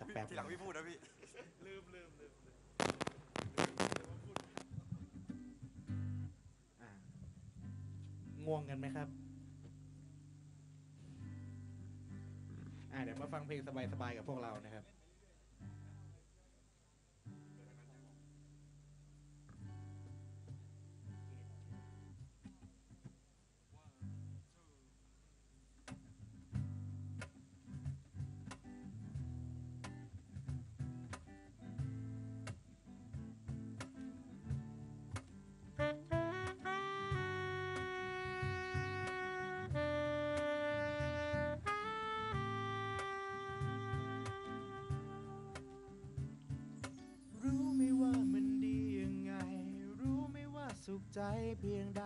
สักแป๊บทีหลังพี่พูดนะพี่ ลืมลืมลืมลืมอะง่วงกันไหมครับ อ่าเดี๋ยวมาฟังเพลงสบายๆกับพวกเรานะครับ ขใจเพียงใด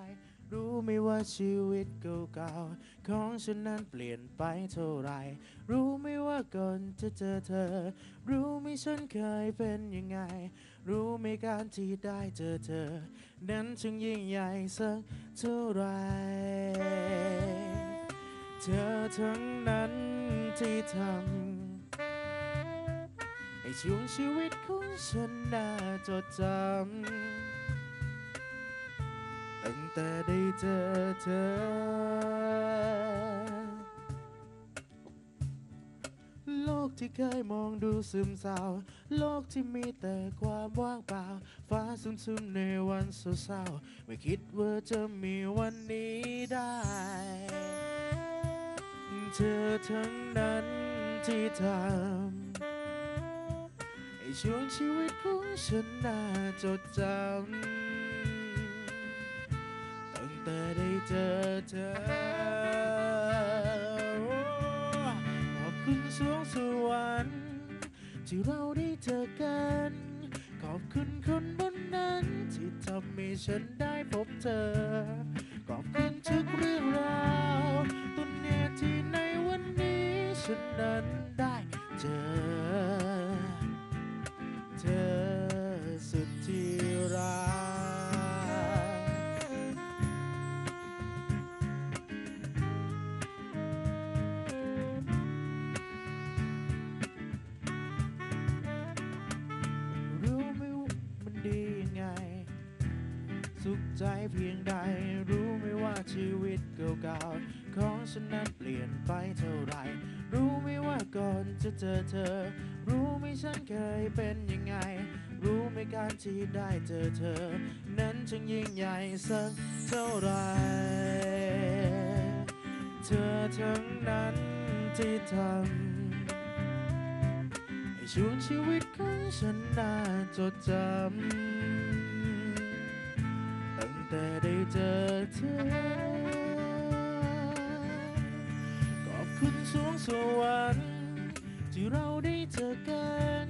รู้ไหมว่าชีวิตเก่าๆของฉันนั้นเปลี่ยนไปเท่าไร รู้ไหมว่าก่อนจะเจอเธอ รู้ไหมฉันเคยเป็นยังไง รู้ไหมการที่ได้เจอเธอ นั้นช่างยิ่งใหญ่สักเท่าไรเธอทั้งนั้นที่ทำให้ช่วงชีวิตของฉันน่าจดจำ แต่ได้เจอเธอ โลกที่เคยมองดูซึมเศร้า โลกที่มีแต่ความว่างเปล่า ฟ้าซึมๆในวันเศร้าๆไม่คิดว่าจะมีวันนี้ได้ เธอทั้งนั้นที่ทำให้ช่วงชีวิตของฉันน่าจดจำ เจอเธอขอบคุณสวงสวรรค์ที่เราได้เจอกัน ขอบคุณคนบนนั้น ที่ทำให้ฉันได้พบเธอ ขอบคุณทุกเรื่องราวต้นเหตุที่ในวันนี้ฉันนั้นได้เจอ สุขใจเพียงใด รู้ไหมว่าชีวิตเก่าๆของฉันนั้นเปลี่ยนไปเท่าไหรรู้ไหมว่าก่อนจะเจอเธอ รู้ไหมฉันเคยเป็นยังไง รู้ไหมการที่ได้เจอเธอ นั้นช่างยิ่งใหญ่สักเท่าไหรเธอทั้งนั้นที่ทำให้ช่วงชีวิตของฉันน่าจดจำ เจอเธอ ขอบคุณสวงสวรรค์ที่เราได้เจอกัน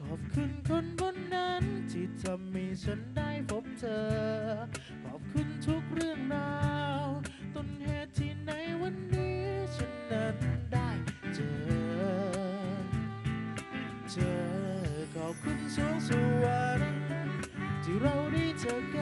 ขอบคุณคนบนนั้นที่ทำให้ฉันได้พบเธอ ขอบคุณทุกเรื่องราวต้นเหตุที่ในวันนี้ฉันนั้นได้เจอเธอขอบคุณสวงสวรรค์ที่เราได้เจอกัน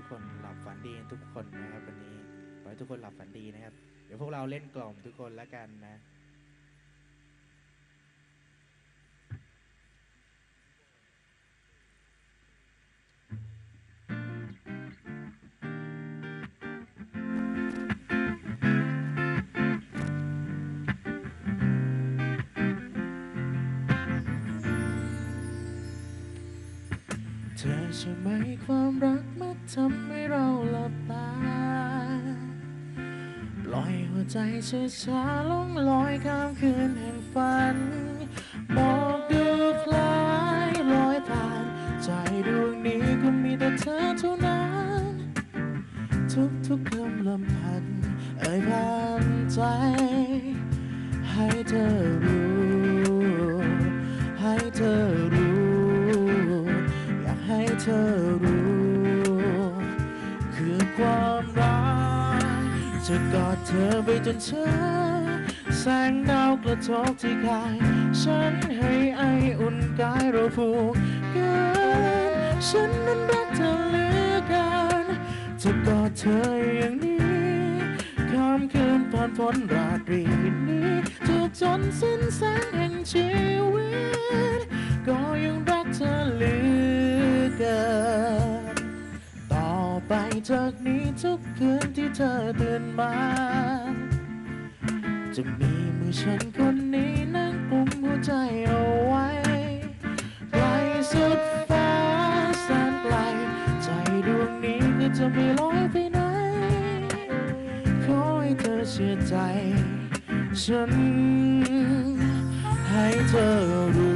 ทุกคนหลับฝันดีทุกคนนะครับวันนี้ขอให้ทุกคนหลับฝันดีนะครับ เดี๋ยวพวกเราเล่นกล่อมทุกคนแล้วกันนะ ใจช้าๆล่งลอยข้ามคืนแห่งฝัน กที่กาย ฉันให้ไออุ่นกายเราผูกกันฉันนั้นรักเธอเหลือเกินจะกอดเธออย่างนี้ข้ามคืนผ่านพ้นราตรีนี้จะจนสิ้นแสงแห่งชีวิต ก็ยังรักเธอเหลือเกินต่อไปจากนี้ทุกคืนที่เธอตื่นมา จะมีมือฉันคนนี้นั่งกุมหัวใจเอาไว้ ไกลสุดฟ้าแสนไกล ใจดวงนี้ก็จะไม่ลอยไปไหน ขอให้เธอเชื่อใจ ฉันให้เธอรู้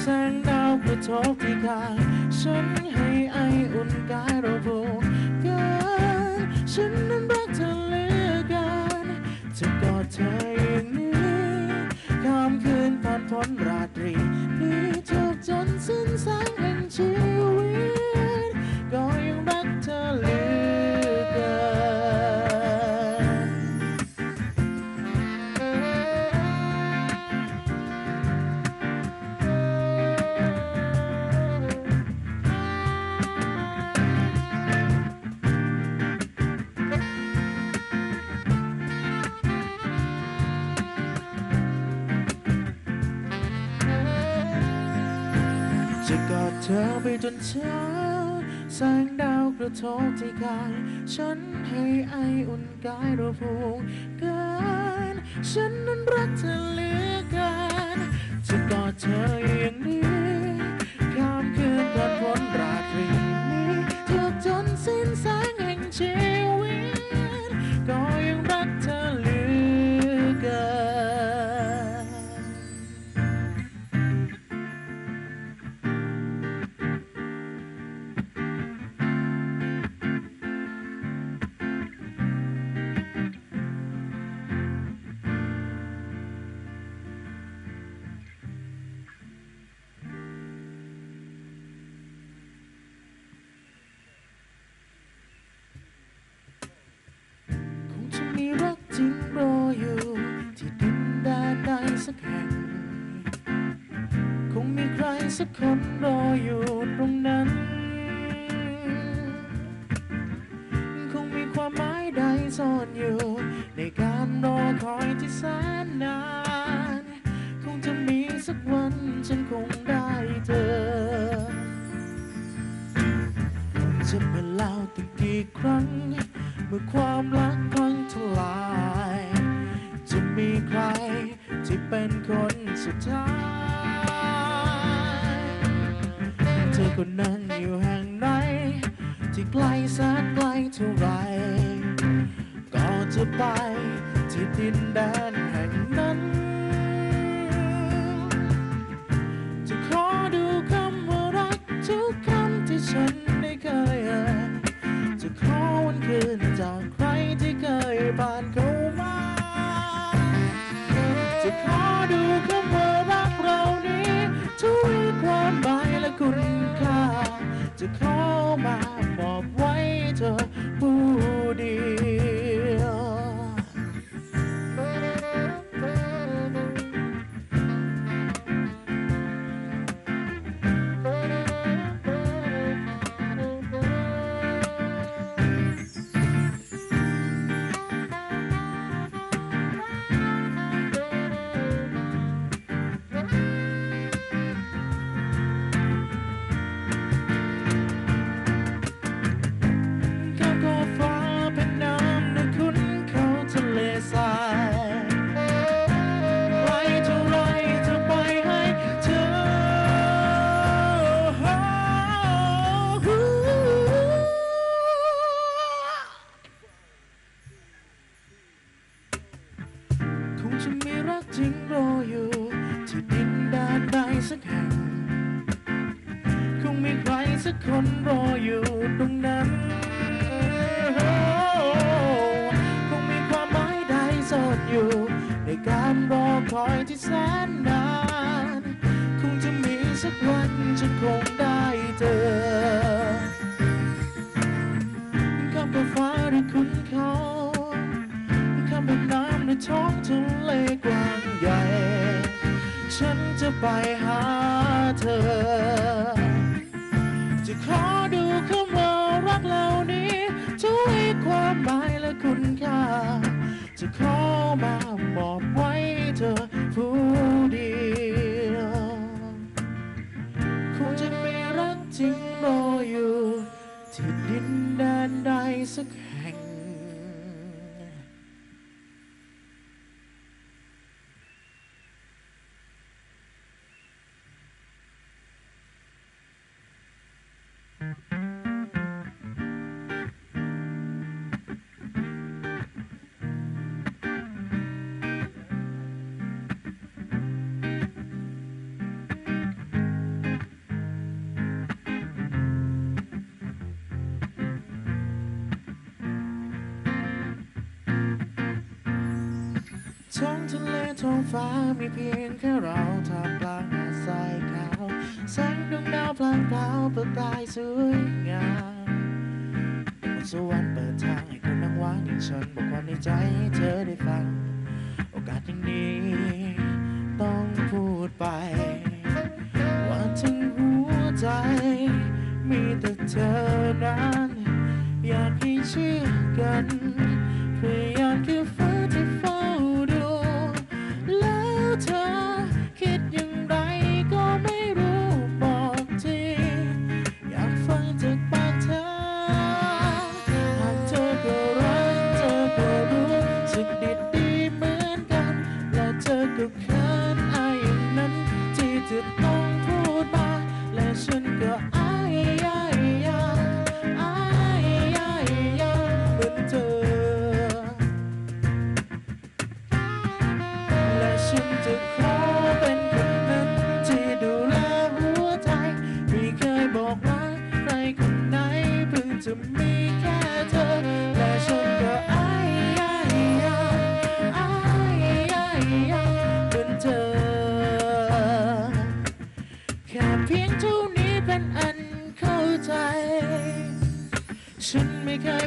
แสงดาวกระทบที่กายฉันให้ไออุ่นกายเราผูกกันฉันนั้นรักเธอเหลือเกินจะกอดเธออย่างนี้ข้ามคืนผ่านพ้นราตรีนี้จบจนส นเช้าแสงดาวกระทบที่กาย ฉันให้ไออุ่นกายเราผูกกัน ฉันนั้นรักเธอเหลือ สักคนรออยู่ตรงนั้น คงมีความหมายใดซ่อนอยู่ ในการรอคอยที่แสนนาน คงจะมีสักวันฉันคงได้เจอจะเป็นเล่าตั้งกี่ครั้ง เมื่อความรักพังทลาย จะมีใครที่เป็นคนสุดท้าย คนนั้นอยู่แห่งไหน ที่ไกลแสนไกลเท่าไรก็จะไปที่ดินแดนแห่งนั้น มีใครสักคนรออยู่ตรงนั้นคงมีความหมายใดซ่อนอยู่ ในการรอคอยที่แสนนาน คงจะมีสักวันฉันคงได้เจอข้ามกับฟ้าหรือคุณเขาข้ามกับน้ำในท้องทะเลกว้างใหญ่ ฉันจะไปหาเธอ ขอดูคำว่ารักเหล่านี้ช่วยความหมายและคุณค่า จะขอมามอบไว้ให้เธอผู้เดียวคงจะไม่รักจริงรออยู่ ที่ดินแดนใดสักแห่ง ท้องทะเลท้องฟ้ามีเพียงแค่เราท่ามกลางหาดทรายขาวแสงดวงดาวพลางพราวประกายสวยงามบนสวรรค์เปิดทางให้คนนั่งว่างอย่างฉันบอกความในใจให้เธอได้ฟัง โอกาสอย่างนี้ ต้องพูดไป ว่าถึงหัวใจ มีแต่เธอนั้น อยากให้เชื่อกัน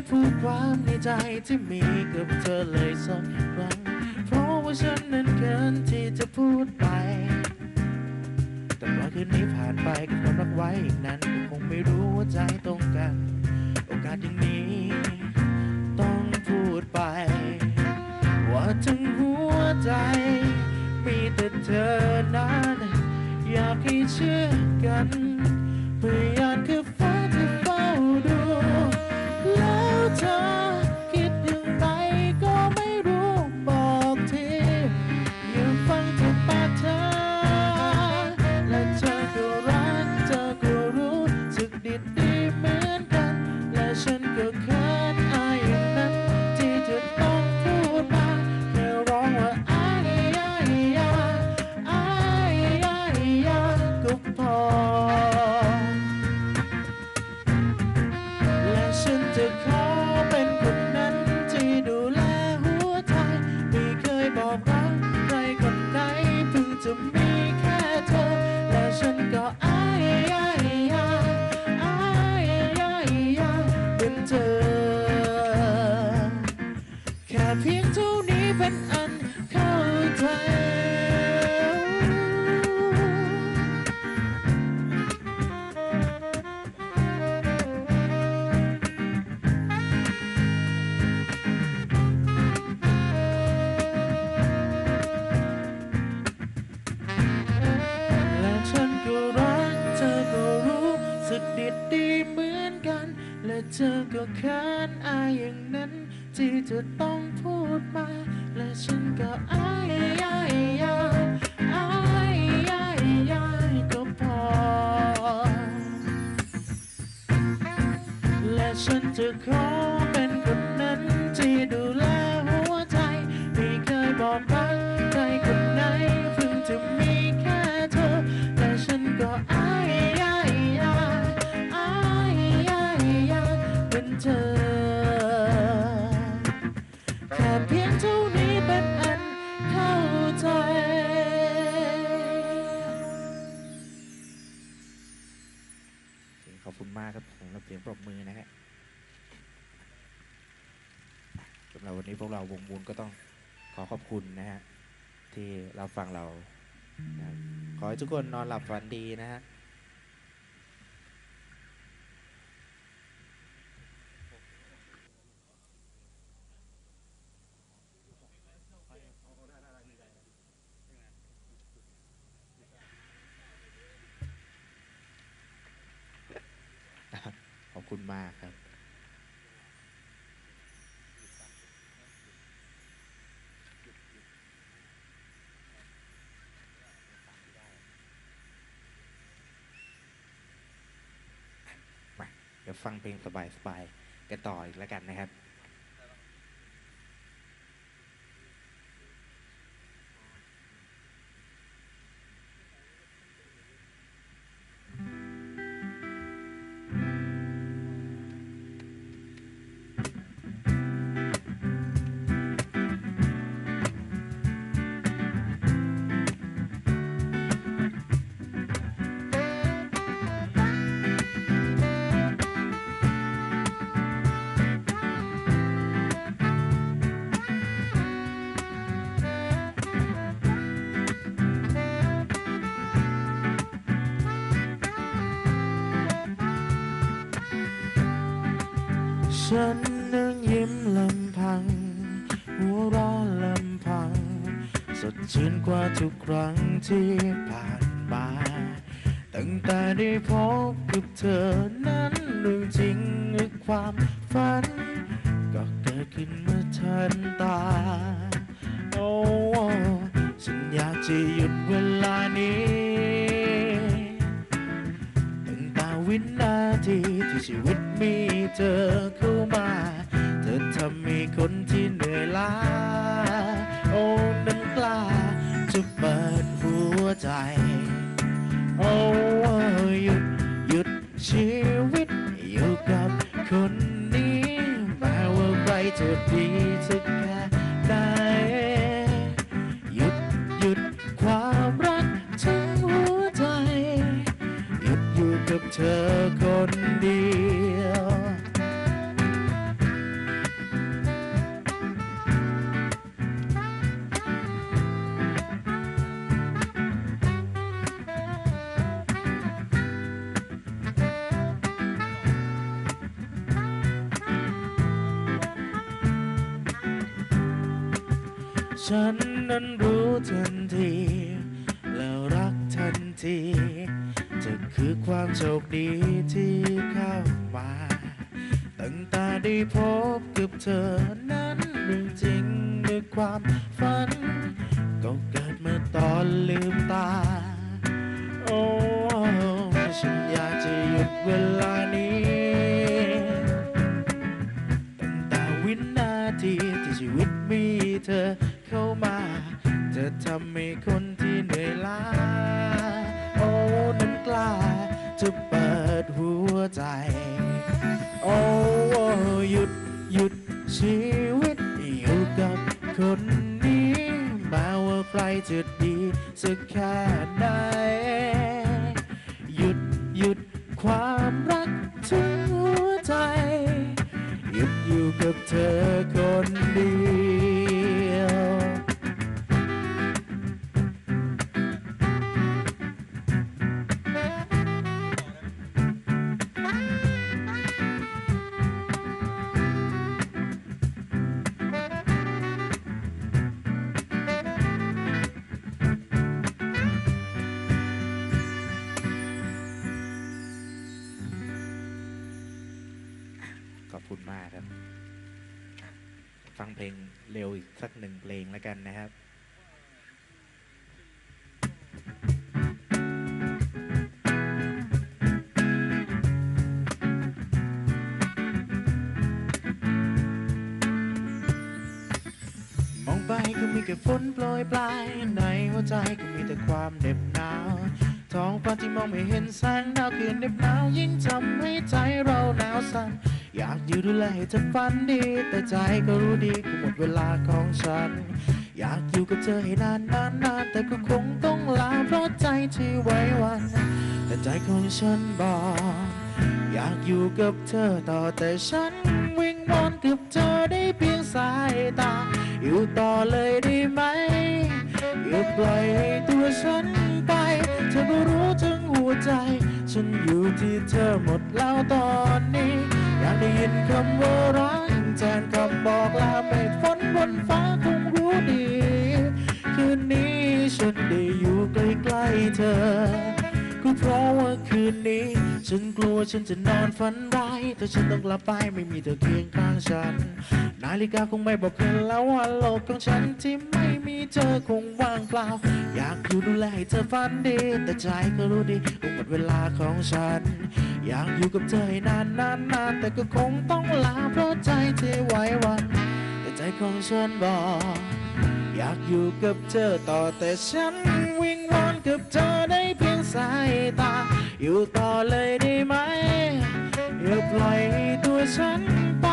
พูดความในใจที่มีกับเธอเลยสักครั้ง เพราะว่าฉันนั้นเกินที่จะพูดไป แต่ว่าคืนนี้ผ่านไปกับความรักไว้อีกนั้นก็คงไม่รู้ว่าใจตรงกัน โอกาสอย่างนี้ ก็เขินอายอย่างนั้น ที่จะต้องพูดมา และฉันก็ คุณมากครับสำหรับเสียงปรบมือนะฮะสำหรับวันนี้พวกเราวงบูนก็ต้องขอขอบคุณนะฮะที่เราฟังเรานะขอให้ทุกคนนอนหลับฝันดีนะฮะ ขอบคุณมากครับ มาเดี๋ยวฟังเพลงสบายๆกันต่ออีกแล้วกันนะครับ ชื่นกว่าทุกครั้งที่ผ่านมา ตั้งแต่ได้พบกับเธอนั้นเรื่องจริงหรือความฝัน ก็เกิดขึ้นเมื่อทันตา โอ้ฉันอยากจะหยุดเวลานี้ ตั้งแต่วินาทีที่ชีวิตมีเธอเข้ามา เธอทำให้คนที่เหนื่อยล้า ใจ โอ้หยุดหยุดชีวิตอยู่กับคนนี้แม้ว่าใครจะดีสัก ฉันนั้นรู้ทันที แล้วรักทันทีจะคือความโชคดีที่เข้ามา ตั้งแต่ได้พบกับเธอ จ ฟังเพลงเร็วอีกสักหนึ่งเพลงแล้วกันนะครับมองไปก็มีแค่ฝนโปรยปลาย ในหัวใจก็มีแต่ความเหน็บหนาว ท้องฟ้าที่มองไม่เห็นแสงดาวคืนเหน็บหนาวยิ่งทำให้ใจเราหนาวสั่น อยากอยู่ดูแลให้เธอฝันดี แต่ใจก็รู้ดีก็หมดเวลาของฉัน อยากอยู่กับเธอให้นานนานนานแต่ก็คงต้องลาเพราะใจที่ไว้วัน แต่ใจของฉันบอก อยากอยู่กับเธอต่อแต่ฉันวิงวอนกับเธอได้เพียงสายตา อยู่ต่อเลยได้ไหมอย่าปล่อยให้ตัวฉันไป เธอก็รู้ทั้งหัวใจ ฉันอยู่ที่เธอหมดแล้วตอนนี้ากได้ยินคำว่ารักแทนคำบอกลาเมฆฝนบนฟ้าคงรู้ดี คืนนี้ฉันได้อยู่ใกล้ๆเธอ ราะว่าคืนนี้ ฉันกลัวฉันจะนอนฝันร้ายแต่ฉันต้องกลับไปไม่มีเธอเคียงข้างฉัน นาฬิกาคงไม่บอกคืนแล้วว่าโลกของฉันที่ไม่มีเธอคงว่างเปล่า อยากอยู่ดูแลให้เธอฝันดี แต่ใจก็รู้ดีว่าหมดเวลาของฉัน อยากอยู่กับเธอให้นานนานนานแต่ก็คงต้องลาเพราะใจเธอไหว้วัน แต่ใจของฉันบอกอยากอยู่กับเธอต่อแต่ฉันวิงวอนกับเธอได้ สายตา อยู่ต่อเลยได้ไหมอย่าปล่อยตัวฉันไป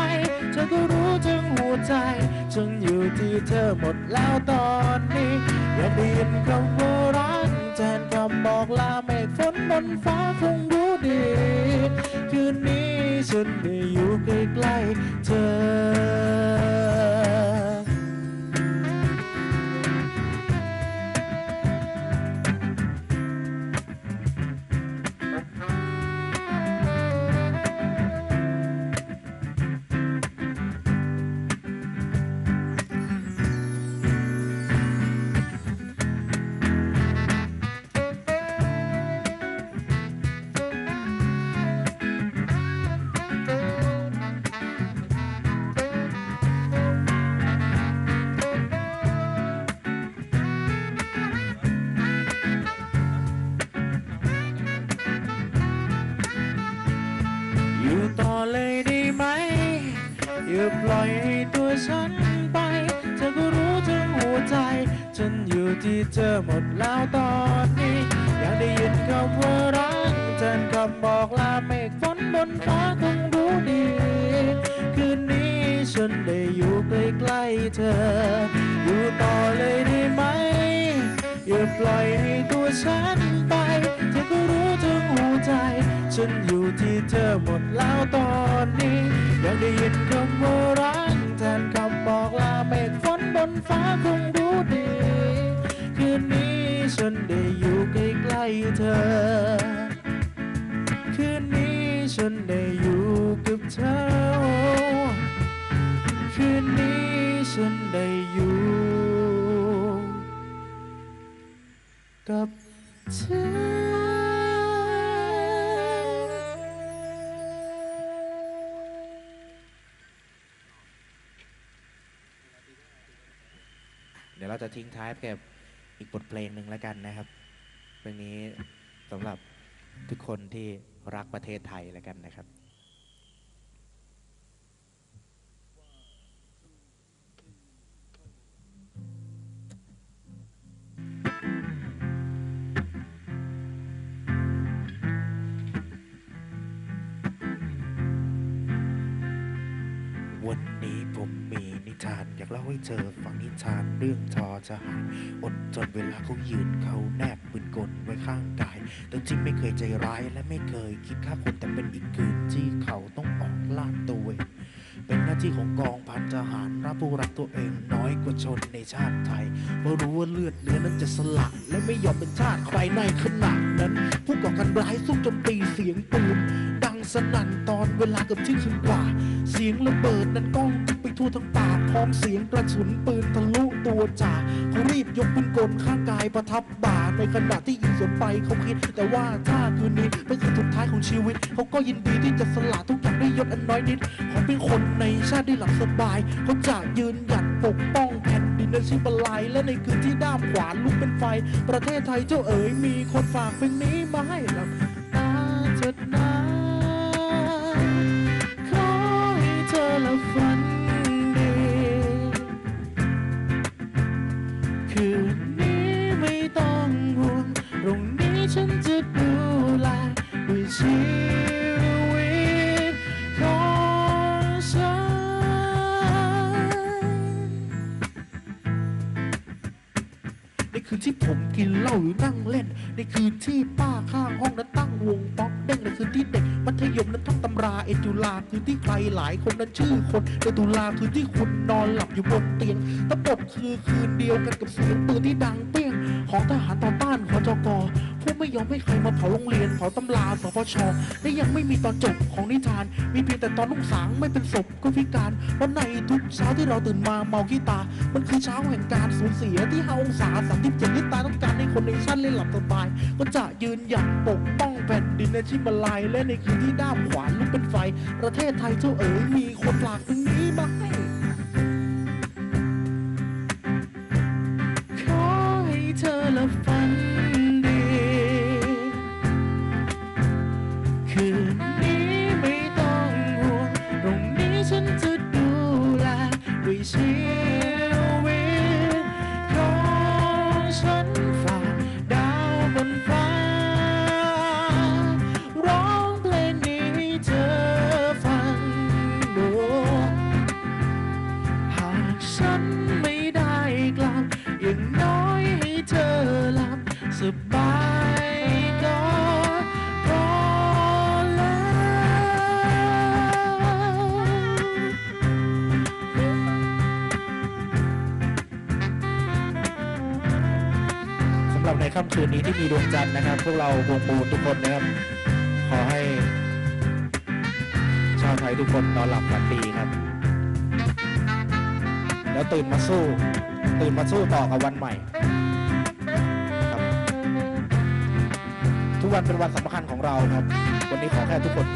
เธอก็รู้ถึงหัวใจ ฉันอยู่ที่เธอหมดแล้วตอนนี้ อย่ากได้ยินคำว่ารักแทนคำบอกลาเมฆฝนบนฟ้าคงรู้ดี คืนนี้ฉันได้อยู่ใกล้ๆเธอ อย่าปล่อยให้ตัวฉันไป เธอก็รู้ถึงหัวใจ ฉันอยู่ที่เธอหมดแล้วตอนนี้ อยากได้ยินคำว่ารักแทนคำบอกลาเมฆฝนบนฟ้าคงรู้ดี คืนนี้ฉันได้อยู่ใกล้ๆเธอ อยู่ต่อเลยได้ไหม อย่าปล่อยให้ตัวฉัน รู้ถึงหัวใจ ฉันอยู่ที่เธอหมดแล้วตอนนี้ อยากได้ยินคำว่ารักแทนคำบอกลาเมฆฝนบนฟ้าคงรู้ดี คืนนี้ฉันได้อยู่ใกล้ๆเธอ คืนนี้ฉันได้อยู่กับเธอ คืนนี้ฉันได้อยู่ กับเธอ จะทิ้งท้ายกับอีกบทเพลงหนึ่งแล้วกันนะครับเพลงนี้สำหรับทุกคนที่รักประเทศไทยแล้วกันนะครับากเล่าให้เธอฟังนิทานเรื่องทอทหารอดจนเวลาเขายืนเขาแนบปืนกลไว้ข้างกายแต่จริงไม่เคยใจร้ายและไม่เคยคิดฆ่าคนแต่เป็นอีกคืนที่เขาต้องออกลาดตระเวนเป็นหน้าที่ของกองพันทหารรับผู้รักตัวเองน้อยกว่าชนในชาติไทยเพราะรู้ว่าเลือดเนื้อนั้นจะสละและไม่ยอมเป็นทาสใครในขณะนั้น ผู้ก่อการร้ายสู้จนตีเสียงปืน สนั่นตอนเวลาเกือบเที่ยงคืนกว่า เสียงระเบิดนั้นก้องไปทั่วทั้งป่าพร้อมเสียงกระสุนปืนทะลุตัวจ่าเขารีบยกปืนกลข้างกายประทับบ่าในขณะที่ยิงสวนไปเขาคิด แต่ว่าถ้าคืนนี้เป็นคืนสุดท้ายของชีวิต เขาก็ยินดีที่จะสละทุกอย่างด้วยยศอันน้อยนิดขอเป็นคนในชาติได้หลับสบายเขาจะยืนหยัดปกป้องแผ่นดินและชิบลายและในคืนที่ด้ามขวานลุกเป็นไฟ ประเทศไทยเจ้าเอ๋ยมีคนฝากเพลงนี้มาให้ลับตา ล้าอยู่นั่งเล่น ในคืนที่ป้าข้างห้องนั้นตั้งวงป๊อกเด้งในคืนที่เด็กมัธยมนั้นท่องตำราเอตุลาคืนที่ใครหลายคนนั้นชื่อคนเอตุลาคืนที่คุณนอนหลับอยู่บนเตียงตะบคือคืนเดียวกันกับเสียงปืนที่ดังเปี้ยงของทหารต่อน ยอมให้ใครมาเผาโรงเรียนเผาตำราสพชและยังไม่มีตอนจบของนิทาน มีเพียงแต่ตอนลูกสางไม่เป็นศพก็พิการเพราะในทุกเช้าที่เราตื่นมาเมาขี้ตา มันคือเช้าแห่งการสูญเสียที่ห้าองศาสามที่เจ็ดที่ตาต้องการให้คนในชาติเล่นหลับสบาย ก็จะยืนหยัดปกป้องแผ่นดินในชิมาลายและในคืนที่ด้ามขวานลุกเป็นไฟ ประเทศไทยเจ้าเอ๋ยมีคนหลากถึงนี้มา หรับในค่ำคืนนี้ที่มีดวงจันทร์นะครับ พวกเราวงมูทุกคนนะครับ ขอให้ ชาวไทยทุกคนนอนหลับฝันดีครับ แล้วตื่นมาสู้ ตื่นมาสู้ต่อกับวันใหม่ครับ ทุกวันเป็นวันสำคัญของเราครับ วันนี้ขอแค่ทุกคน